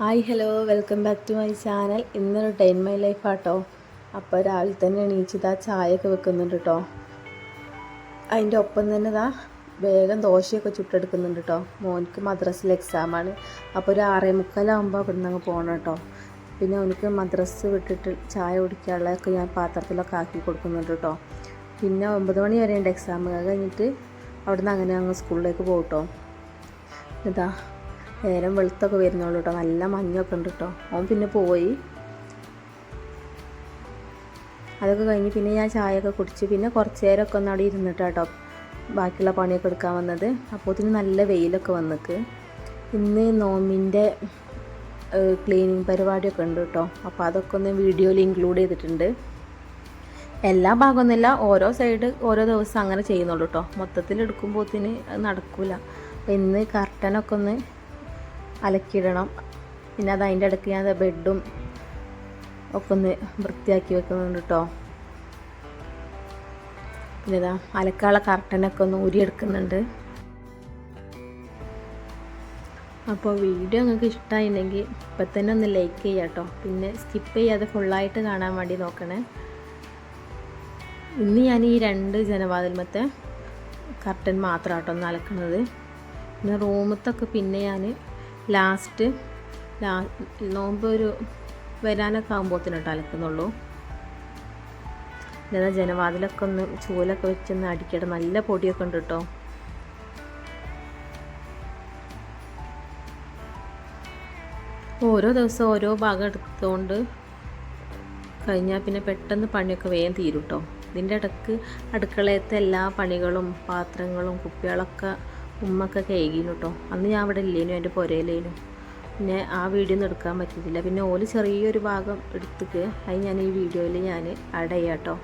Hi hello welcome back to my channel. ഇന്നൊരു ടൈൻ my life ആട്ടോ. അപ്പോൾ രാവിലെ തന്നെ എണീച്ചിതാ ചായയൊക്കെ വെക്കുന്നുണ്ട് കേട്ടോ അതിന്റെ ഒപ്പം തന്നെ ഇതാ വേഗം ദോശയൊക്കെ ചുട്ടെടുക്കുന്നുണ്ട് കേട്ടോ മോനിക്ക് മദ്രസിൽ എക്സാമാണ് അപ്പോൾ ഒരു ആറേ മുക്കാലാകുമ്പോൾ അവിടെ നിന്ന് പോകണം കേട്ടോ പിന്നെ അവനക്ക് മദ്രസ് വിട്ടിട്ട് ചായ കുടിക്കാനുള്ളതൊക്കെ ഞാൻ പാത്രത്തിലൊക്കെ ആക്കി കൊടുക്കുന്നുണ്ട് കേട്ടോ പിന്നെ ഒമ്പത് മണി വരെ ഉണ്ട് എക്സാം കഴിഞ്ഞിട്ട് അവിടെ നിന്ന് അങ്ങനെ അങ്ങ് സ്കൂളിലേക്ക് പോകട്ടോ കേട്ടോ ഇതാ നേരം വെളുത്തൊക്കെ വരുന്നുള്ളൂ കേട്ടോ. നല്ല മഞ്ഞൊക്കെ ഉണ്ട് കേട്ടോ. അവൻ പിന്നെ പോയി. അതൊക്കെ കഴിഞ്ഞ് പിന്നെ ഞാൻ ചായയൊക്കെ കുടിച്ച് പിന്നെ കുറച്ച് നേരമൊക്കെ ഒന്ന് അവിടെ ഇരുന്നിട്ട് കേട്ടോ ബാക്കിയുള്ള പണിയൊക്കെ എടുക്കാൻ വന്നത്. അപ്പോഴത്തേന് നല്ല വെയിലൊക്കെ വന്നിക്ക്. ഇന്ന് നോമിന്റെ ക്ലീനിങ് പരിപാടിയൊക്കെ ഉണ്ട് കേട്ടോ. അപ്പോൾ അതൊക്കെ ഒന്ന് വീഡിയോയിൽ ഇൻക്ലൂഡ് ചെയ്തിട്ടുണ്ട്. എല്ലാ ഭാഗമൊന്നുമില്ല ഓരോ സൈഡ് ഓരോ ദിവസം അങ്ങനെ ചെയ്യുന്നുള്ളൂ കേട്ടോ. മൊത്തത്തിൽ എടുക്കുമ്പോൾ അത് നടക്കില്ല അപ്പോൾ ഇന്ന് കർട്ടനൊക്കെ ഒന്ന് അലക്കിയിടണം. പിന്നെ അത് അതിന്റെ ഇടയ്ക്ക് ഞാൻ ബെഡും ഒക്കെ ഒന്ന് വൃത്തിയാക്കി വെക്കുന്നുണ്ട് കേട്ടോ പിന്നെ ഇതാ അലക്കാനുള്ള കർട്ടനൊക്കെ ഒന്ന് ഊരിയെടുക്കുന്നുണ്ട് അപ്പോൾ വീഡിയോ നിങ്ങൾക്ക് ഇഷ്ടമായിട്ടുണ്ടെങ്കിൽ ഇപ്പം തന്നെ ഒന്ന് ലൈക്ക് ചെയ്യാം കേട്ടോ പിന്നെ സ്കിപ്പ് ചെയ്യാതെ ഫുള്ളായിട്ട് കാണാൻ വേണ്ടി നോക്കണേ. ഇന്ന് ഞാൻ ഈ രണ്ട് ജനവാതിൽമത്തെ കർട്ടൻ മാത്രം കേട്ടോ ഒന്ന് അലക്കുന്നത് പിന്നെ റൂമത്തൊക്കെ പിന്നെ ഞാൻ ലാസ്റ്റ് ലാ നോമ്പ് ഒരു വരാനൊക്കെ ആകുമ്പോഴത്തേന് കേട്ടോ അലക്കുന്നുള്ളൂ. എന്നാൽ ജനവാതിലൊക്കെ ഒന്ന് ചൂലൊക്കെ വെച്ചൊന്ന് അടിക്കട്ടെ നല്ല പൊടിയൊക്കെ ഉണ്ട് കേട്ടോ ഓരോ ദിവസം ഓരോ ഭാഗം എടുത്തുകൊണ്ട് കഴിഞ്ഞാൽ പിന്നെ പെട്ടെന്ന് പണിയൊക്കെ വേഗം തീരും കേട്ടോ ഇതിന്റെ ഇടയ്ക്ക് അടുക്കളയത്തെ എല്ലാ പണികളും പാത്രങ്ങളും കുപ്പികളൊക്കെ ഉമ്മൊക്കെ കഴുകിയിരുന്നു കേട്ടോ അന്ന് ഞാൻ അവിടെ ഇല്ലേനു എന്റെ പുരയിലേനു പിന്നെ ആ വീഡിയോ ഒന്നും എടുക്കാൻ പറ്റിയിട്ടില്ല. പിന്നെ ഓൽ ചെറിയൊരു ഭാഗം എടുത്തിട്ട് അത് ഞാൻ ഈ വീഡിയോയിൽ ഞാൻ ആഡ് ചെയ്യാം കേട്ടോ.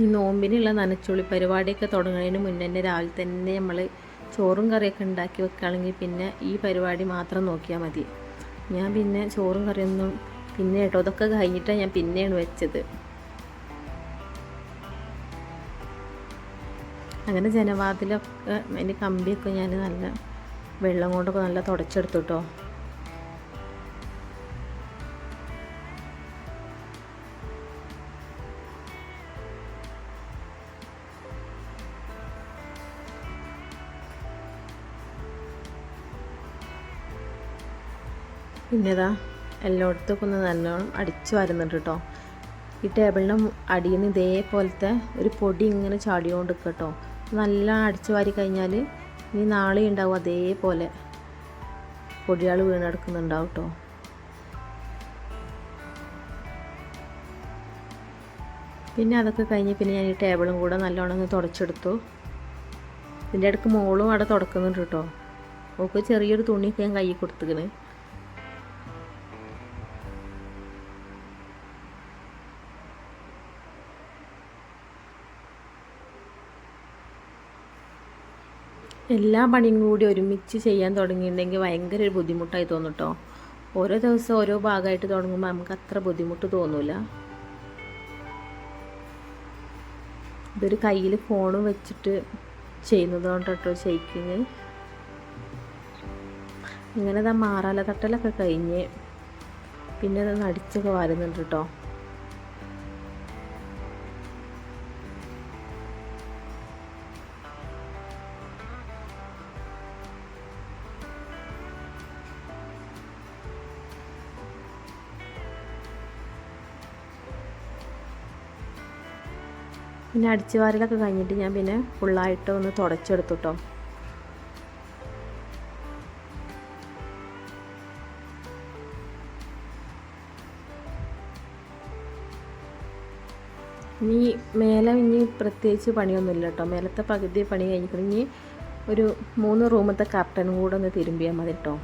ഈ നോമ്പിനുള്ള നനച്ചുള്ളി പരിപാടിയൊക്കെ തുടങ്ങുന്നതിന് മുന്നേ തന്നെ രാവിലെ തന്നെ നമ്മൾ ചോറും കറിയൊക്കെ ഉണ്ടാക്കി വെക്കുകയാണെങ്കിൽ പിന്നെ ഈ പരിപാടി മാത്രം നോക്കിയാൽ മതി. ഞാൻ പിന്നെ ചോറും കറിയൊന്നും പിന്നെ കേട്ടോ അതൊക്കെ കഴിഞ്ഞിട്ടാണ് ഞാൻ പിന്നെയാണ് വെച്ചത്. അങ്ങനെ ജനവാതിലൊക്കെ അതിന്റെ കമ്പിയൊക്കെ ഞാൻ നല്ല വെള്ളം കൊണ്ടൊക്കെ നല്ല തുടച്ചെടുത്തു കേട്ടോ. പിന്നെ ഇതാ എല്ലായിടത്തും ഒന്ന് നല്ലോണം അടിച്ചു വരുന്നുണ്ട് കേട്ടോ. ഈ ടേബിളിന്റെ അടിയിൽ നിന്ന് ഇതേപോലത്തെ ഒരു പൊടി ഇങ്ങനെ ചാടിയോണ്ട് കേട്ടോ. നല്ല അടിച്ചു വാരി കഴിഞ്ഞാൽ ഇനി നാളെ ഉണ്ടാവും അതേപോലെ പൊടിയാൾ വീണെടുക്കുന്നുണ്ടാവും കേട്ടോ. പിന്നെ അതൊക്കെ കഴിഞ്ഞ് പിന്നെ ഞാൻ ഈ ടേബിളും കൂടെ നല്ലോണം ഒന്ന് തുടച്ചെടുത്തു. ഇതിന്റെ ഇടയ്ക്ക് മോളും അവിടെ തുടക്കുന്നുണ്ട് കേട്ടോ. ഓക്ക് ചെറിയൊരു തുണിയൊക്കെ ഞാൻ കയ്യിൽ കൊടുത്തിക്കണ് എല്ലാ പണിയും കൂടി ഒരുമിച്ച് ചെയ്യാൻ തുടങ്ങിയിട്ടുണ്ടെങ്കിൽ ഭയങ്കര ഒരു ബുദ്ധിമുട്ടായി തോന്നും കേട്ടോ ഓരോ ദിവസം ഓരോ ഭാഗമായിട്ട് തുടങ്ങുമ്പോൾ നമുക്ക് അത്ര ബുദ്ധിമുട്ട് തോന്നില്ല ഇതൊരു കയ്യിൽ ഫോണും വെച്ചിട്ട് ചെയ്യുന്നത് കൊണ്ട് കേട്ടോ ഷെയ്ക്കിങ് ഇങ്ങനെ മാറാല തട്ടലൊക്കെ കഴിഞ്ഞ് പിന്നെ അത് നടിച്ചൊക്കെ വരുന്നുണ്ട് കേട്ടോ പിന്നെ അടിച്ചു വാരലൊക്കെ കഴിഞ്ഞിട്ട് ഞാൻ പിന്നെ ഫുള്ളായിട്ട് ഒന്ന് തുടച്ചെടുത്തു കേട്ടോ ഇനി മേലെ ഇനി പ്രത്യേകിച്ച് പണിയൊന്നുമില്ല കേട്ടോ മേലത്തെ പകുതി പണി കഴിഞ്ഞിട്ട് ഇനി ഒരു മൂന്ന് റൂമത്തെ കർട്ടനും കൂടെ ഒന്ന് തിരുമ്പിയാൽ മതി കേട്ടോ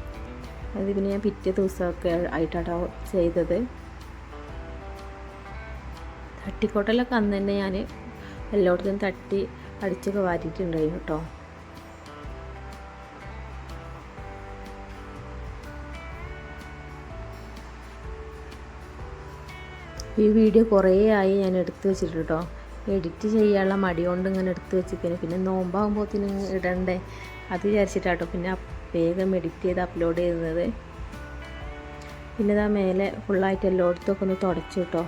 അത് പിന്നെ ഞാൻ പിറ്റേ ദിവസമൊക്കെ ആയിട്ടാട്ടോ ചെയ്തത്. തട്ടിക്കോട്ടലൊക്കെ അന്ന് തന്നെ ഞാൻ എല്ലായിടത്തും തട്ടി അടിച്ചൊക്കെ വാറ്റിയിട്ടുണ്ടായിരുന്നു കേട്ടോ. ഈ വീഡിയോ കുറേ ആയി ഞാൻ എടുത്തു വെച്ചിട്ട് കേട്ടോ. എഡിറ്റ് ചെയ്യാനുള്ള മടി കൊണ്ട് ഇങ്ങനെ എടുത്തു വെച്ചിരിക്കുന്നു. പിന്നെ നോമ്പാകുമ്പോഴത്തേന് ഇടണ്ടേ? അത് വിചാരിച്ചിട്ടാട്ടോ പിന്നെ വേഗം എഡിറ്റ് ചെയ്ത് അപ്ലോഡ് ചെയ്യുന്നത് പിന്നെ ഇതാ മേലെ ഫുള്ളായിട്ട് എല്ലായിടത്തും ഒക്കെ ഒന്ന് തുടച്ചു കേട്ടോ.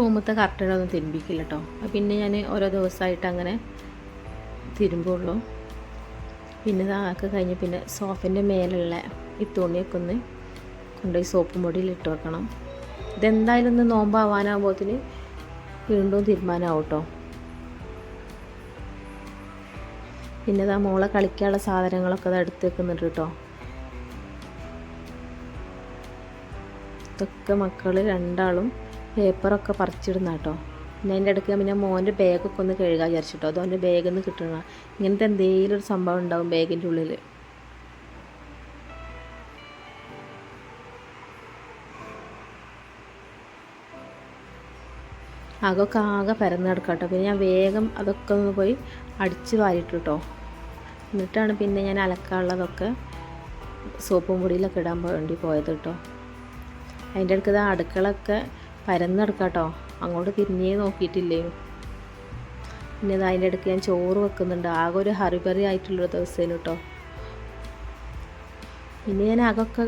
റൂമത്തെ കർട്ടനൊന്നും തിരുമ്പിക്കില്ല കേട്ടോ പിന്നെ ഞാൻ ഓരോ ദിവസമായിട്ട് അങ്ങനെ തിരുമ്പുള്ളൂ. പിന്നെ ഇതാക്കി കഴിഞ്ഞ് പിന്നെ സോഫിന്റെ മേലുള്ള ഈ തുണിയൊക്കെ ഒന്ന് കൊണ്ടുപോയി സോപ്പ് പൊടിയിൽ ഇട്ട് വെക്കണം. ഇതെന്തായാലും ഒന്ന് നോമ്പാവാനാകുമ്പോഴത്തിന് വീണ്ടും തീരുമാനമാവും കേട്ടോ പിന്നെ ഇതാ മോളെ കളിക്കാനുള്ള സാധനങ്ങളൊക്കെ അത് എടുത്ത് വെക്കുന്നുണ്ട് കേട്ടോ ഇതൊക്കെ മക്കൾ രണ്ടാളും പേപ്പറൊക്കെ പറിച്ചിടുന്ന കേട്ടോ. ഞാൻ അതിന്റെ ഇടയ്ക്ക് പിന്നെ മോന്റെ ബാഗൊക്കെ ഒന്ന് കഴുകാൻ വിചാരിച്ചിട്ടോ. അത് അവന്റെ ബാഗിൽ നിന്ന് കിട്ടണ ഇങ്ങനത്തെ എന്തെങ്കിലും ഒരു സംഭവം ഉണ്ടാവും ബാഗിന്റെ ഉള്ളിൽ അതൊക്കെ ആകെ പരന്ന് കിടക്കാം കേട്ടോ. പിന്നെ ഞാൻ വേഗം അതൊക്കെ ഒന്ന് പോയി അടിച്ച് വാരിട്ടു കേട്ടോ. എന്നിട്ടാണ് പിന്നെ ഞാൻ അലക്കാനുള്ളതൊക്കെ സോപ്പും പൊടിയിലൊക്കെ ഇടാൻ വേണ്ടി പോയത് കേട്ടോ. അതിന്റെ അടുക്കത് അടുക്കളൊക്കെ പരന്നെടുക്കാം കേട്ടോ അങ്ങോട്ട് തിരിഞ്ഞേ നോക്കിയിട്ടില്ലേ? പിന്നെ അതിന്റെ ഇടയ്ക്ക് ഞാൻ ചോറ് വെക്കുന്നുണ്ട്. ആകെ ഒരു ഹറിബറി ആയിട്ടുള്ളൊരു ദിവസേനു കേട്ടോ പിന്നെ ഞാൻ അകൊക്കെ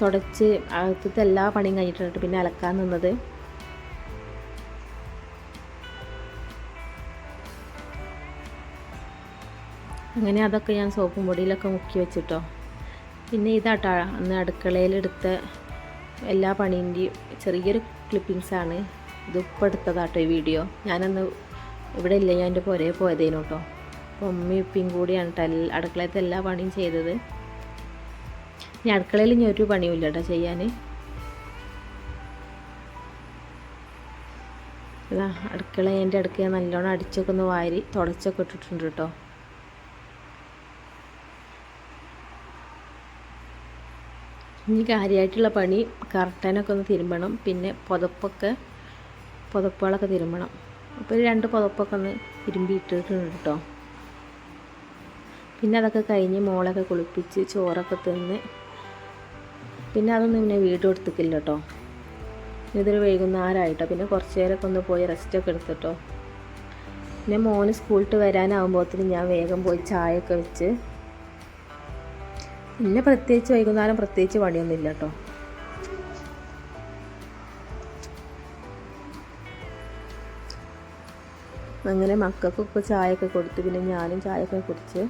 തുടച്ച് അകത്തത്തെ എല്ലാ പണിയും കഴിഞ്ഞിട്ടുണ്ട്. പിന്നെ അലക്കാൻ നിന്നത്. അങ്ങനെ അതൊക്കെ ഞാൻ സോപ്പും പൊടിയിലൊക്കെ മുക്കി വെച്ചിട്ടോ. പിന്നെ ഇതാട്ടോ അന്ന് അടുക്കളയിലെടുത്ത എല്ലാ പണീന്റെയും ചെറിയൊരു ക്ലിപ്പിങ്സാണ് ഇത് ഇപ്പോൾ എടുത്തതാട്ടോ ഈ വീഡിയോ ഞാനന്ന് ഇവിടെ ഇല്ല ഞാൻ എന്റെ പുരയെ പോയതേനു കേട്ടോ അപ്പോൾ ഉമ്മയും ഉപ്പയും കൂടിയാണ് കേട്ടോ അടുക്കളയത്തെ എല്ലാ പണിയും ചെയ്തത്. ഇനി അടുക്കളയിൽ ഇനി ഒരു പണിയും ഇല്ല കേട്ടോ ചെയ്യാൻ. ഇതാ അടുക്കള എന്റെ അടുക്ക നല്ലോണം അടിച്ചൊക്കെ ഒന്ന് വാരി തുടച്ചൊക്കെ ഇട്ടിട്ടുണ്ട് കേട്ടോ ഇനി കാര്യമായിട്ടുള്ള പണി കർട്ടനൊക്കെ ഒന്ന് തിരുമ്പണം. പിന്നെ പുതപ്പൊക്കെ പുതപ്പുകളൊക്കെ തിരുമ്പണം. അപ്പോൾ രണ്ട് പുതപ്പൊക്കെ ഒന്ന് തിരുമ്പി ഇട്ടിട്ടുണ്ട് കേട്ടോ പിന്നെ അതൊക്കെ കഴിഞ്ഞ് മോളൊക്കെ കുളിപ്പിച്ച് ചോറൊക്കെ തിന്ന് പിന്നെ അതൊന്നും പിന്നെ വീഡിയോ എടുത്തിക്കില്ല കേട്ടോ ഇതൊരു വൈകുന്നേരമായിട്ടോ പിന്നെ കുറച്ച് നേരമൊക്കെ ഒന്ന് പോയി റെസ്റ്റൊക്കെ എടുത്തിട്ടോ പിന്നെ മോന് സ്കൂളിട്ട് വരാനാകുമ്പോഴത്തേന് ഞാൻ വേഗം പോയി ചായയൊക്കെ വെച്ച് പിന്നെ പ്രത്യേകിച്ച് വൈകുന്നേരം പ്രത്യേകിച്ച് പണിയൊന്നുമില്ല കേട്ടോ. അങ്ങനെ മക്കൾക്കൊക്കെ ചായയൊക്കെ കൊടുത്ത് പിന്നെ ഞാനും ചായയൊക്കെ കുടിച്ച്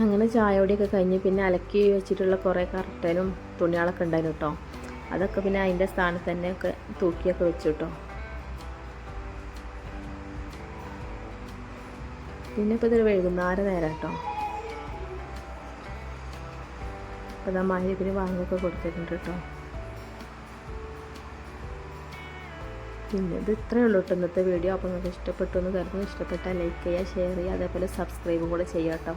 അങ്ങനെ ചായയോടെയൊക്കെ കഴിഞ്ഞ് പിന്നെ അലക്കി വെച്ചിട്ടുള്ള കുറേ കർട്ടനും തുണികളൊക്കെ ഉണ്ടായിരുന്നു കേട്ടോ അതൊക്കെ പിന്നെ അതിന്റെ സ്ഥാനത്ത് തന്നെ ഒക്കെ തൂക്കിയൊക്കെ വെച്ചു കേട്ടോ പിന്നെ ഇപ്പോൾ ഇതൊരു വൈകുന്നേരം നേരം കേട്ടോ അപ്പോൾ ഇതാ മഹരിപ്പിന് വാങ്ങൊക്കെ കൊടുത്തിട്ടുണ്ട് കേട്ടോ പിന്നെ ഇത് ഇത്രയേ ഉള്ളൂ കേട്ടോ ഇന്നത്തെ വീഡിയോ. അപ്പോൾ നിങ്ങൾക്ക് ഇഷ്ടപ്പെട്ടു എന്ന് കരുതുന്നു. ഇഷ്ടപ്പെട്ടാൽ ലൈക്ക് ചെയ്യുക ഷെയർ ചെയ്യുക അതേപോലെ സബ്സ്ക്രൈബും കൂടെ ചെയ്യാം കേട്ടോ